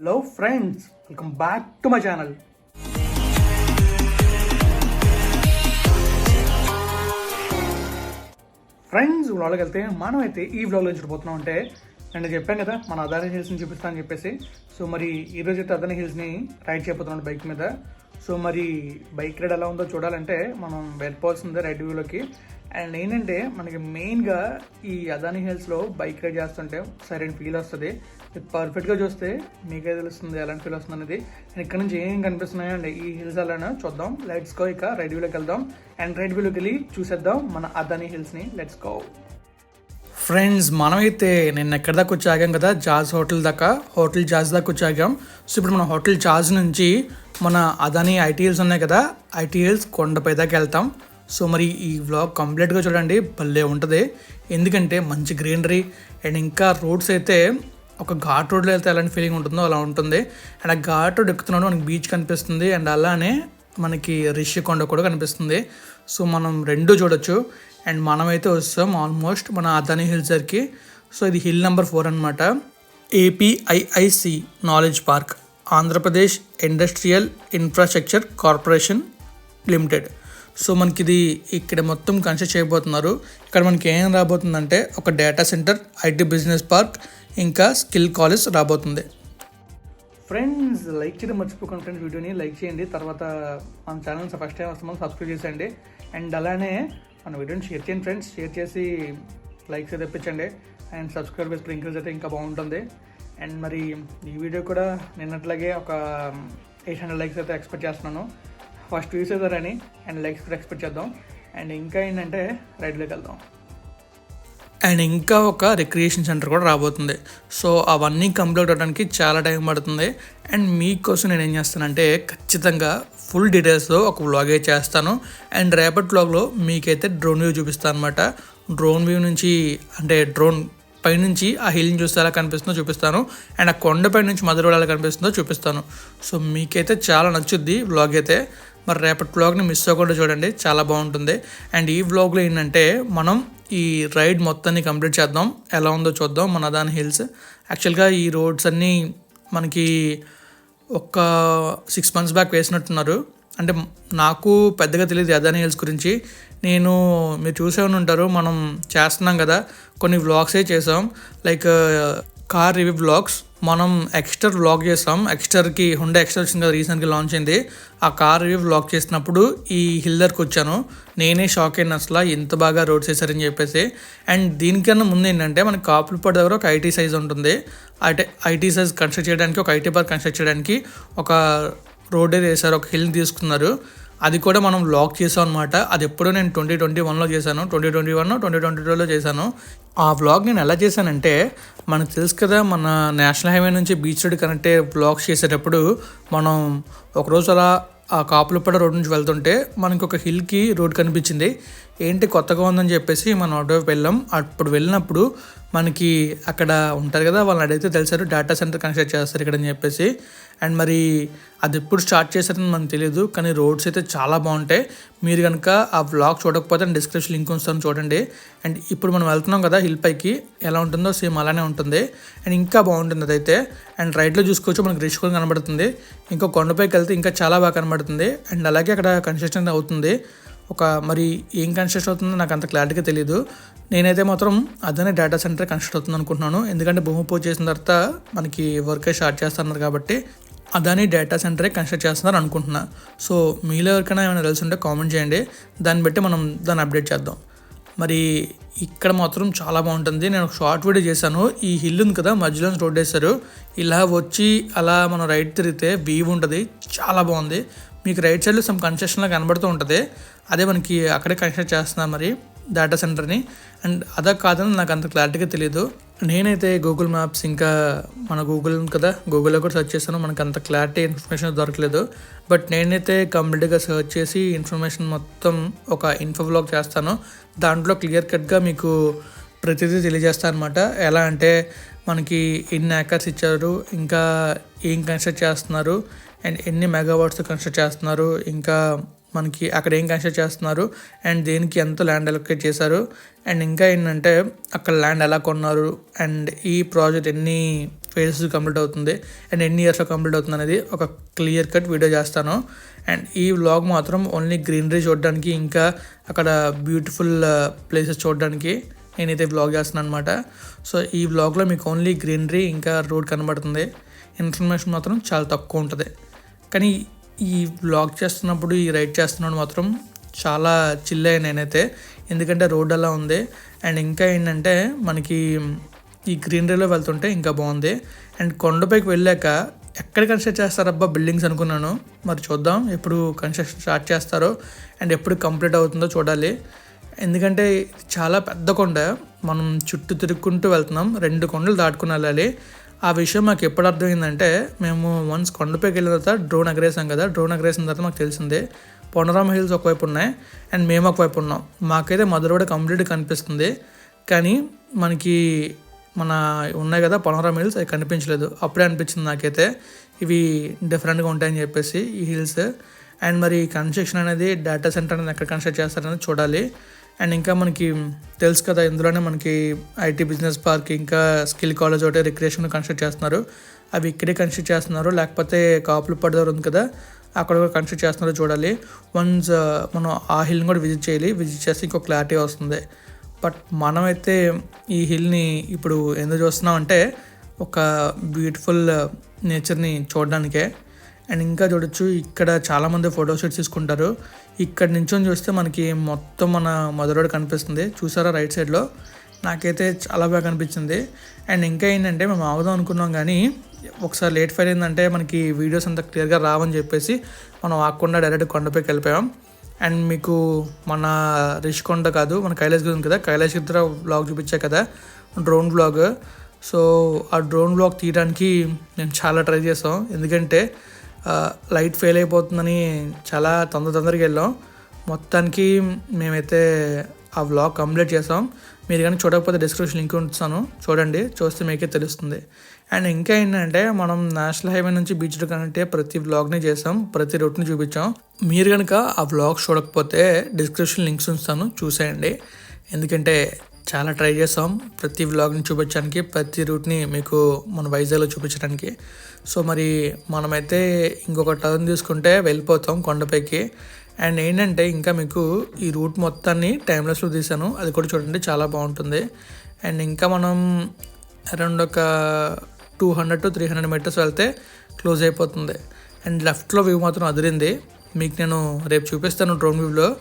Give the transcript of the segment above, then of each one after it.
Hello friends welcome back to my channel friends వ్లాగ్కి వెళ్తే మనం అయితే ఈ వ్లాగ్లో చూడబోతున్నాం అంటే నేను చెప్పాను కదా మన అదాని హిల్స్ని చూపిస్తానని చెప్పేసి. సో మరి ఈరోజు అయితే అదాని హిల్స్ని రైడ్ చేయబోతున్నాను బైక్ మీద. సో మరి బైక్ రైడ్ ఎలా ఉందో చూడాలంటే మనం వెళ్ళిపోవాల్సిందే రైడ్ వ్యూలోకి. అండ్ ఏంటంటే మనకి మెయిన్గా ఈ అదాని హిల్స్లో బైక్ రైడ్ చేస్తుంటే సరైన ఫీల్ వస్తుంది. పర్ఫెక్ట్గా చూస్తే మీకే తెలుస్తుంది ఎలాంటి ఫీల్ వస్తుంది అనేది. అండ్ ఇక్కడ నుంచి ఏం కనిపిస్తున్నాయో అండి ఈ హిల్స్ అలానే చూద్దాం. లెట్స్ గో ఇక రైడ్ వ్యూలోకి వెళ్దాం. అండ్ రైడ్ వ్యూలోకి వెళ్ళి చూసేద్దాం మన అదాని హిల్స్ని. Let's go. ఫ్రెండ్స్ మనమైతే నిన్న ఎక్కడి దాకా వచ్చి ఆగాం కదా? జాజ్ హోటల్ దాకా హోటల్ జాజ్ దాకా వచ్చి ఆగాం. సో ఇప్పుడు మన హోటల్ జాజ్ నుంచి మన అదాని ఐటీఎల్స్ ఉన్నాయి కదా ఐటీఎల్స్ కొండపై దాకా వెళ్తాం. సో మరి ఈ వ్లాగ్ కంప్లీట్గా చూడండి భలే ఉంటుంది. ఎందుకంటే మంచి గ్రీనరీ అండ్ ఇంకా రోడ్స్ అయితే ఒక ఘాట్ రోడ్లో వెళ్తే ఎలాంటి ఫీలింగ్ ఉంటుందో అలా ఉంటుంది. అండ్ ఆ ఘాట్ రోడ్ ఎక్కుతున్నాడు మనకి బీచ్ కనిపిస్తుంది అండ్ అలానే మనకి రిషికొండ కూడా కనిపిస్తుంది. సో మనం రెండు చూడొచ్చు. అండ్ మనమైతే వస్తాం ఆల్మోస్ట్ మన అదాని హిల్స్ దగ్గరికి. సో ఇది హిల్ నెంబర్ ఫోర్ అనమాట APIIC knowledge park. Andhra Pradesh industrial infrastructure corporation limited. So మనకి ఇది ఇక్కడ మొత్తం కన్స్ట్రక్ట్ చేయబోతున్నారు. ఇక్కడ మనకి ఏం రాబోతుందంటే ఒక data centre IT business park ఇంకా స్కిల్ కాలేజ్ రాబోతుంది. ఫ్రెండ్స్ లైక్ చేయడం మర్చిపోకండి ఫ్రెండ్స్ వీడియోని. లైక్ చేయండి. తర్వాత మన ఛానల్ ఫస్ట్ టైం వస్తామో సబ్స్క్రైబ్ చేసేయండి. అండ్ అలానే మన వీడియోని షేర్ చేయండి ఫ్రెండ్స్. షేర్ చేసి లైక్స్ అయితే తెప్పించండి. అండ్ సబ్స్క్రైబ్ ఇంక్రీజ్ అయితే ఇంకా బాగుంటుంది. అండ్ మరి ఈ వీడియో కూడా నిన్నట్లాగే ఒక ఎయిట్ హండ్రెడ్ లైక్స్ అయితే ఎక్స్పెక్ట్ చేస్తున్నాను. ఫస్ట్ వ్యూస్ అవుతారని అండ్ లైక్స్ కూడా ఎక్స్పెక్ట్ చేద్దాం. అండ్ ఇంకా ఏంటంటే రైడ్లోకి వెళ్దాం. అండ్ ఇంకా ఒక రిక్రియేషన్ సెంటర్ కూడా రాబోతుంది. సో అవన్నీ కంప్లీట్ అవడానికి చాలా టైం పడుతుంది. అండ్ మీకోసం నేను ఏం చేస్తానంటే ఖచ్చితంగా ఫుల్ డీటెయిల్స్తో ఒక వ్లాగే చేస్తాను. అండ్ రేపటి వ్లాగ్లో మీకైతే డ్రోన్ వ్యూ చూపిస్తాను అనమాట డ్రోన్ వ్యూ నుంచి అంటే డ్రోన్ పైనుంచి ఆ హిల్ని చూస్తే ఎలా కనిపిస్తుందో చూపిస్తాను. అండ్ ఆ కొండపై నుంచి మధుర ఎలా కనిపిస్తుందో చూపిస్తాను. సో మీకైతే చాలా నచ్చుద్ది వ్లాగ్ అయితే. మరి రేపటి వ్లాగ్ని మిస్ అవ్వకుండా చూడండి. చాలా బాగుంటుంది. అండ్ ఈ వ్లాగ్లో ఏంటంటే మనం ఈ రైడ్ మొత్తాన్ని కంప్లీట్ చేద్దాం. ఎలా ఉందో చూద్దాం మన దాని హిల్స్ యాక్చువల్గా ఈ రోడ్స్ అన్నీ మనకి ఒక సిక్స్ మంత్స్ బ్యాక్ వేసినట్టున్నారు. అంటే నాకు పెద్దగా తెలియదు అదాని హిల్స్ గురించి. నేను మీరు చూసే ఉంటారు మనం చేస్తున్నాం కదా కొన్ని వ్లాగ్సే చేసాం. Like car review vlogs. మనం ఎక్స్టర్ వ్లాగ్ చేసాం. ఎక్స్టర్కి హుండా ఎక్స్టర్ వచ్చింది కదా రీసెంట్గా లాంచ్ అయింది. ఆ కార్ రివ్యూ వ్లాగ్ చేసినప్పుడు ఈ హిల్ దగ్గరకు వచ్చాను. నేనే షాక్ అయిన అసలు ఎంత బాగా రోడ్ చేశారని చెప్పేసి. అండ్ దీనికన్నా ముందు ఏంటంటే మనకి కాపులపాడు దగ్గర ఒక ఐటీ సైజ్ ఉంటుంది. ఐటీ ఐటీ సైజ్ కన్స్ట్రక్ట్ చేయడానికి ఒక ఐటీ పార్క్ కన్స్ట్రక్ట్ చేయడానికి ఒక రోడ్ వేసారు ఒక హిల్ తీసుకున్నారు. అది కూడా మనం లాక్ చేసాం అనమాట అది ఎప్పుడో నేను ట్వంటీ ట్వంటీ వన్లో చేశాను. Twenty twenty one twenty twenty టూలో చేశాను. ఆ వ్లాగ్ నేను ఎలా చేశానంటే మనకు తెలుసు కదా మన నేషనల్ హైవే నుంచి బీచ్ రోడ్ కనెక్ట్ బ్లాగ్స్ చేసేటప్పుడు మనం ఒకరోజు అలా ఆ కాపులపడ రోడ్ నుంచి వెళ్తుంటే మనకి ఒక హిల్కి రోడ్ కనిపించింది. ఏంటి కొత్తగా ఉందని చెప్పేసి మనం అటువైపు వెళ్ళాం. అప్పుడు వెళ్ళినప్పుడు మనకి అక్కడ ఉంటారు కదా వాళ్ళని అడిగితే తెలిసారు డేటా సెంటర్ కన్స్ట్రక్ట్ చేస్తారు ఇక్కడ అని చెప్పేసి. అండ్ మరి అది ఎప్పుడు స్టార్ట్ చేశారని మనకు తెలియదు కానీ రోడ్స్ అయితే చాలా బాగుంటాయి. మీరు కనుక ఆ వ్లాగ్ చూడకపోతే డిస్క్రిప్షన్ లింక్ ఉంచుతాను చూడండి. అండ్ ఇప్పుడు మనం వెళ్తున్నాం కదా హిల్ పైకి ఎలా ఉంటుందో సేమ్ అలానే ఉంటుంది. అండ్ ఇంకా బాగుంటుంది అదైతే. అండ్ రైట్లో చూసుకోవచ్చు మనకి రిష్ కూడా కనబడుతుంది. ఇంకా కొండపైకి వెళ్తే ఇంకా చాలా బాగా కనబడుతుంది. అండ్ అలాగే అక్కడ కన్స్ట్రక్షన్ అవుతుంది. ఒక మరి ఏం కన్స్ట్రక్ట్ అవుతుందో నాకు అంత క్లారిటీగా తెలియదు నేనైతే మాత్రం అదనే డేటా సెంటర్ కన్స్ట్రక్ట్ అవుతుంది అనుకుంటున్నాను. ఎందుకంటే భూమి పూజ చేసిన తర్వాత మనకి వర్క్ స్టార్ట్ చేస్తున్నారు కాబట్టి అదాని డేటా సెంటరే కన్స్ట్రక్ట్ చేస్తున్నారు అనుకుంటున్నా. సో మీలో ఎవరికైనా ఏమైనా తెలిసి ఉంటే కామెంట్ చేయండి. దాన్ని బట్టి మనం దాన్ని అప్డేట్ చేద్దాం. మరి ఇక్కడ మాత్రం చాలా బాగుంటుంది. నేను ఒక షార్ట్ వీడియో చేశాను. ఈ హిల్ ఉంది కదా మధ్యలో రోడ్ వేశారు. ఇలా వచ్చి అలా మనం రైట్ తిరిగితే వ్యూ ఉంటుంది. చాలా బాగుంది. మీకు రైట్ సైడ్లో సమ్ కన్స్ట్రక్షన్లో కనబడుతూ ఉంటుంది. అదే మనకి అక్కడే కన్స్ట్రక్ట్ చేస్తున్నాం మరి డేటా సెంటర్ని అండ్ అదా కాదని నాకు అంత క్లారిటీగా తెలియదు నేనైతే గూగుల్ మ్యాప్స్ ఇంకా మన గూగుల్ కదా గూగుల్లో కూడా సెర్చ్ చేస్తాను మనకు అంత క్లారిటీ ఇన్ఫర్మేషన్ దొరకలేదు. బట్ నేనైతే కంప్లీట్గా సెర్చ్ చేసి ఇన్ఫర్మేషన్ మొత్తం ఒక ఇన్ఫో బ్లాగ్ చేస్తాను. దాంట్లో క్లియర్ కట్గా మీకు ప్రతిదీ తెలియజేస్తాను అనమాట ఎలా అంటే మనకి ఎన్ని యాకర్స్ ఇచ్చారు ఇంకా ఏం కన్స్ట్రక్ట్ చేస్తున్నారు అండ్ ఎన్ని మెగావాట్స్ కన్స్ట్రక్ట్ చేస్తున్నారు ఇంకా మనకి అక్కడ ఏం కన్స్ట్రక్ట్ చేస్తున్నారు అండ్ దేనికి ఎంత ల్యాండ్ అలొకేట్ చేశారు అండ్ ఇంకా ఏంటంటే అక్కడ ల్యాండ్ ఎలా కొన్నారు అండ్ ఈ ప్రాజెక్ట్ ఎన్ని ఫేజెస్ కంప్లీట్ అవుతుంది అండ్ ఎన్ని ఇయర్స్లో కంప్లీట్ అవుతుంది అనేది ఒక క్లియర్ కట్ వీడియో చేస్తాను. అండ్ ఈ వ్లాగ్ మాత్రం ఓన్లీ గ్రీనరీ చూడడానికి ఇంకా అక్కడ బ్యూటిఫుల్ ప్లేసెస్ చూడడానికి నేనైతే వ్లాగ్ చేస్తున్నాను అనమాట సో ఈ వ్లాగ్లో మీకు ఓన్లీ గ్రీనరీ ఇంకా రోడ్ కనబడుతుంది. ఇన్ఫర్మేషన్ మాత్రం చాలా తక్కువ ఉంటుంది. కానీ ఈ బ్లాగ్ చేస్తున్నప్పుడు ఈ రైడ్ చేస్తున్నాడు మాత్రం చాలా చిల్ నేనైతే. ఎందుకంటే రోడ్ అలా ఉంది. అండ్ ఇంకా ఏంటంటే మనకి ఈ గ్రీనరీలో వెళ్తుంటే ఇంకా బాగుంది. అండ్ కొండపైకి వెళ్ళాక ఎక్కడ కన్స్ట్రక్ట్ చేస్తారబ్బా బిల్డింగ్స్ అనుకున్నాను. మరి చూద్దాం ఎప్పుడు కన్స్ట్రక్షన్ స్టార్ట్ చేస్తారో అండ్ ఎప్పుడు కంప్లీట్ అవుతుందో చూడాలి. ఎందుకంటే చాలా పెద్ద కొండ. మనం చుట్టూ తిరుక్కుంటూ వెళ్తున్నాం. రెండు కొండలు దాటుకుని వెళ్ళాలి. ఆ విషయం మాకు ఎప్పుడు అర్థమైందంటే మేము వన్స్ కొండపైకి వెళ్ళిన తర్వాత డ్రోన్ ఎగరేసాం కదా డ్రోన్ ఎగరేసిన తర్వాత మాకు తెలిసిందే పొనరామ హిల్స్ ఒకవైపు ఉన్నాయి అండ్ మేము ఒకవైపు ఉన్నాం. మాకైతే మధురవాడ కంప్లీట్ కనిపిస్తుంది. కానీ మనకి మన ఉన్నాయి కదా పొనరామ హిల్స్ అవి కనిపించలేదు. అప్పుడే అనిపించింది నాకైతే. ఇవి డిఫరెంట్గా ఉంటాయని చెప్పేసి ఈ హిల్స్. అండ్ మరి కన్స్ట్రక్షన్ అనేది డేటా సెంటర్ అనేది ఎక్కడ కన్స్ట్రక్ట్ చేస్తారనేది చూడాలి. అండ్ ఇంకా మనకి తెలుసు కదా ఇందులోనే మనకి ఐటీ బిజినెస్ పార్క్ ఇంకా స్కిల్ కాలేజ్ ఒకటి రిక్రియేషన్ కన్స్ట్రక్ట్ చేస్తున్నారు. అవి ఇక్కడే కన్స్ట్రక్ట్ చేస్తున్నారు. లేకపోతే కాపులు పడదారు ఉంది కదా అక్కడ కూడా కన్స్ట్రక్ట్ చేస్తున్నారో చూడాలి. వన్స్ uh, మనం ఆ హిల్ని కూడా విజిట్ చేయాలి. విజిట్ చేస్తే ఇంకో క్లారిటీ వస్తుంది. బట్ మనమైతే ఈ హిల్ని ఇప్పుడు ఎందుకు చూస్తున్నాం అంటే ఒక బ్యూటిఫుల్ నేచర్ని uh, చూడడానికే. అండ్ ఇంకా చూడొచ్చు ఇక్కడ చాలామంది ఫోటో షూట్స్ తీసుకుంటారు. ఇక్కడ నుంచొని చూస్తే మనకి మొత్తం మన మధురోడ్ కనిపిస్తుంది. చూసారా రైట్ సైడ్లో నాకైతే చాలా బాగా కనిపించింది. అండ్ ఇంకా ఏంటంటే మేము ఆగుదాం అనుకున్నాం కానీ ఒకసారి లేట్ ఫైర్ అయిందంటే మనకి వీడియోస్ అంత క్లియర్గా రావని చెప్పేసి మనం ఆగకుండా డైరెక్ట్ కొండపైకి వెళ్ళిపోయాం. అండ్ మీకు మన రిషికొండ కాదు మన కైలాసగిరి ఉంది కదా? కైలాసగిరి బ్లాగ్ చూపించా కదా? డ్రోన్ బ్లాగ్ సో ఆ డ్రోన్ బ్లాగ్ తీయడానికి నేను చాలా ట్రై చేసాం ఎందుకంటే లైట్ ఫెయిల్ అయిపోతుందని చాలా తొందర తొందరగా వెళ్ళాం. మొత్తానికి మేమైతే ఆ వ్లాగ్ కంప్లీట్ చేసాం. మీరు కానీ చూడకపోతే డిస్క్రిప్షన్ లింక్ ఉంచుతాను. చూడండి చూస్తే మీకే తెలుస్తుంది. అండ్ ఇంకా ఏంటంటే మనం నేషనల్ హైవే నుంచి బీచ్ కనంటే ప్రతి వ్లాగ్ని చేసాం. ప్రతి రూట్ని చూపించాం. మీరు కనుక ఆ వ్లాగ్ చూడకపోతే డిస్క్రిప్షన్ లింక్స్ ఉంచుతాను. చూసేయండి. ఎందుకంటే చాలా ట్రై చేసాం. ప్రతి వ్లాగ్ని చూపించడానికి ప్రతి రూట్ని మీకు మన వైజాగ్లో చూపించడానికి. సో మరి మనమైతే ఇంకొక టర్న్ తీసుకుంటే వెళ్ళిపోతాం కొండపైకి. అండ్ ఏంటంటే ఇంకా మీకు ఈ రూట్ మొత్తాన్ని టైమ్లెస్లో తీసాను అది కూడా చూడండి చాలా బాగుంటుంది. అండ్ ఇంకా మనం అరౌండ్ ఒక two hundred to three hundred metres వెళ్తే క్లోజ్ అయిపోతుంది. అండ్ లెఫ్ట్లో వ్యూ మాత్రం అదిరింది. మీకు నేను రేపు చూపిస్తాను డ్రోన్ వ్యూలో.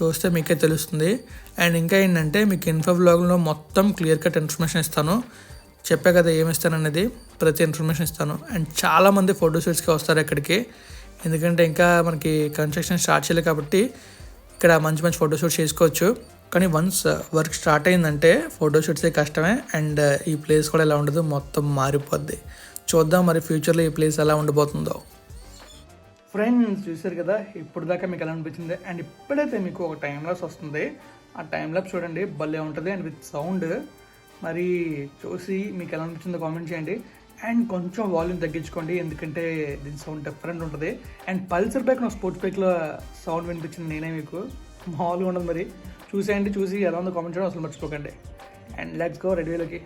చూస్తే మీకే తెలుస్తుంది. అండ్ ఇంకా ఏంటంటే మీకు ఇన్ఫో బ్లాగ్లో మొత్తం క్లియర్ కట్ ఇన్ఫర్మేషన్ ఇస్తాను. చెప్పే కదా ఏమి ఇస్తాననేది ప్రతి ఇన్ఫర్మేషన్ ఇస్తాను. అండ్ చాలామంది ఫోటోషూట్స్కి వస్తారు ఇక్కడికి ఎందుకంటే ఇంకా మనకి కన్స్ట్రక్షన్ స్టార్ట్ చేయలేదు కాబట్టి ఇక్కడ మంచి మంచి ఫోటోషూట్స్ చేసుకోవచ్చు. కానీ వన్స్ వర్క్ స్టార్ట్ అయిందంటే ఫోటోషూట్సే కష్టమే. అండ్ uh, ఈ ప్లేస్ కూడా ఎలా ఉండదు మొత్తం మారిపోద్ది. చూద్దాం మరి ఫ్యూచర్లో ఈ ప్లేస్ ఎలా ఉండబోతుందో ఫ్రెండ్స్ చూశారు కదా ఇప్పుడు దాకా మీకు ఎలా అనిపించింది? అండ్ ఇప్పుడైతే మీకు ఒక టైం లాప్స్ వస్తుంది. ఆ టైం లాప్స్ చూడండి భలే ఉంటుంది అండ్ విత్ సౌండ్. మరి చూసి మీకు ఎలా అనిపించిందో కామెంట్ చేయండి. అండ్ కొంచెం వాల్యూమ్ తగ్గించుకోండి ఎందుకంటే దీని సౌండ్ డిఫరెంట్ ఉంటుంది. అండ్ పల్సర్ బైక్ నా స్పోర్ట్స్ బైక్లో సౌండ్ వినిపించింది నేనే మీకు. మామూలుగా ఉండదు మరి. చూసేయండి చూసి ఎలా ఉందో కామెంట్ చేయడం అసలు మర్చిపోకండి. అండ్ లెట్స్ గో రెడ్వేలోకి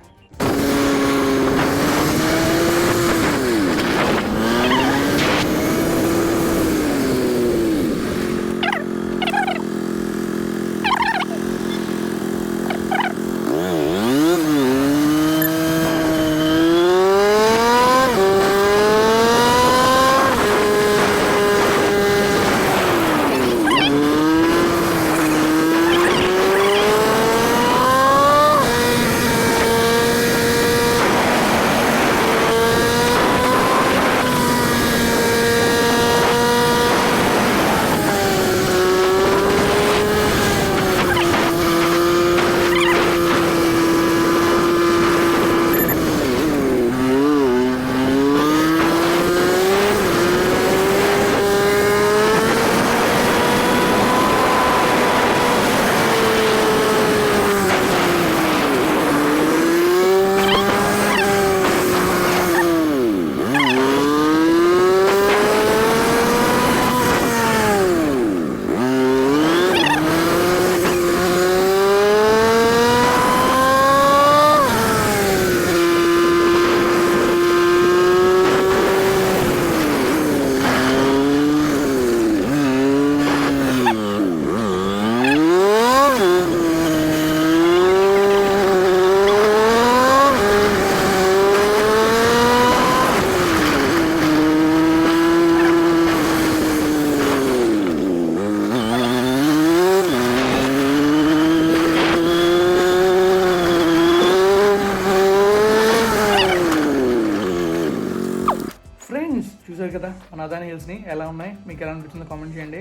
చూసారు కదా మన అదాని హిల్స్ని ఎలా ఉన్నాయి? మీకు ఎలా అనిపించిందో కామెంట్ చేయండి.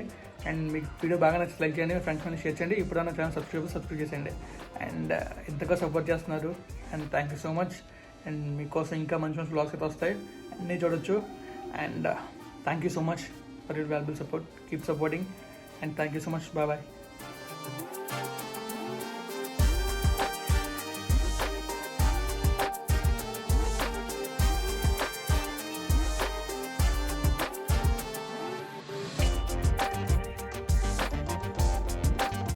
అండ్ మీకు వీడియో బాగా నచ్చి లైక్ చేయండి మీ ఫ్రెండ్స్ మీద షేర్ చేయండి. ఇప్పుడు నా ఛానల్ సబ్స్క్రైబ్ సబ్స్క్రైబ్ చేసేయండి. అండ్ uh, ఇంతగా సపోర్ట్ చేస్తున్నారు. And thank you so much and మీకోసం ఇంకా మంచి మంచి బ్లాగ్స్ అయితే వస్తాయి. అన్నీ చూడొచ్చు. And thank you so much for your valuable support keep supporting and thank you so much bye bye